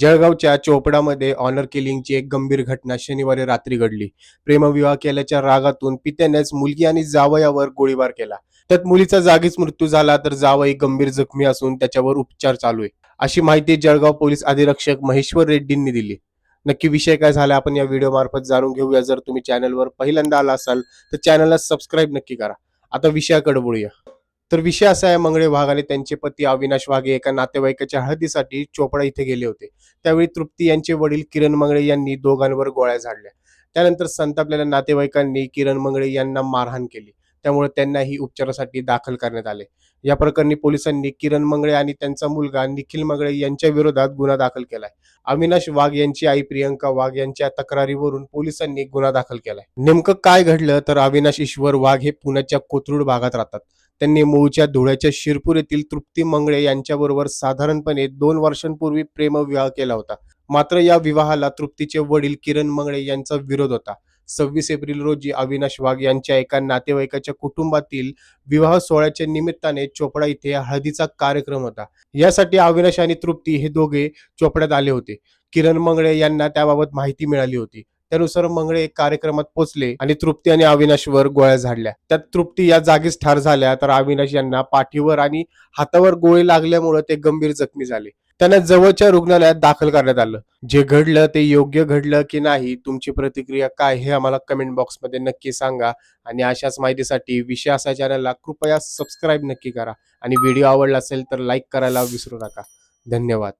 जळगावच्या चोपडामध्ये ऑनर किलिंगची एक गंभीर घटना शनिवारी रात्री घडली. प्रेमविवाह केल्याच्या रागातून पित्यानेच मुलगी आणि जावयावर गोळीबार केला. त्यात मुलीचा जागीच मृत्यू झाला तर जावई गंभीर जखमी असून त्याच्यावर उपचार चालू आहे. अशी माहिती जळगाव पोलीस अधिरक्षक महेश्वर रेड्डींनी दिली. नक्की विषय काय झाला आपण या व्हिडिओ मार्फत जाणून घेऊया. जर तुम्ही चॅनलवर पहिल्यांदा आला असाल तर चॅनलला सबस्क्राईब नक्की करा. आता विषयाकडे बोलूया. तर विषय असा आहे मंगळे वाघ आणि त्यांचे पती अविनाश वाघे एका नातेवाईकाच्या हळदीसाठी चोपडा इथे गेले होते. त्यावेळी तृप्ती यांचे वडील किरण मंगळे यांनी दोघांवर गोळ्या झाडल्या. त्यानंतर संतापलेल्या नातेवाईकांनी किरण मंगळे यांना मारहाण केली. त्यामुळे त्यांनाही उपचारासाठी दाखल करण्यात आले. या प्रकरणी पोलिसांनी किरण मंगळे आणि त्यांचा मुलगा निखिल मंगळे यांच्या विरोधात गुन्हा दाखल केलाय. अविनाश वाघ यांची आई प्रियंका वाघ यांच्या तक्रारीवरून पोलिसांनी गुन्हा दाखल केलाय. नेमकं काय घडलं तर अविनाश ईश्वर वाघ हे पुण्याच्या कोथरूड भागात राहतात. त्यांनी मूळच्या धुळ्याच्या शिरपूर येथील तृप्ती मंगळे यांच्याबरोबर साधारणपणे दोन वर्षांपूर्वी प्रेमविवाह केला होता. मात्र या विवाहाला तृप्तीचे वडील किरण मंगळे यांचा विरोध होता. सव्वीस एप्रिल रोजी अविनाश वाघ यांच्या एका नातेवाईकाच्या कुटुंबातील विवाह सोहळ्याच्या निमित्ताने चोपडा इथे हळदीचा कार्यक्रम होता. यासाठी अविनाश आणि तृप्ती हे दोघे चोपड्यात आले होते. किरण मंगळे यांना त्याबाबत माहिती मिळाली होती. त्यानुसार मंगळे एक कार्यक्रमात पोहोचले आणि तृप्ती आणि अविनाशवर गोळ्या झाडल्या. त्यात तृप्ती या जागीच ठार झाल्या तर अविनाश यांना पाठीवर आणि हातावर गोळे लागल्यामुळे ते गंभीर जखमी झाले. त्यांना जवळच्या रुग्णालयात दाखल करण्यात आलं. जे घडलं ते योग्य घडलं की नाही तुमची प्रतिक्रिया काय हे आम्हाला कमेंट बॉक्समध्ये नक्की सांगा. आणि अशाच माहितीसाठी विषय असा चॅनलला कृपया सबस्क्राईब नक्की करा. आणि व्हिडिओ आवडला असेल तर लाईक करायला विसरू नका. धन्यवाद.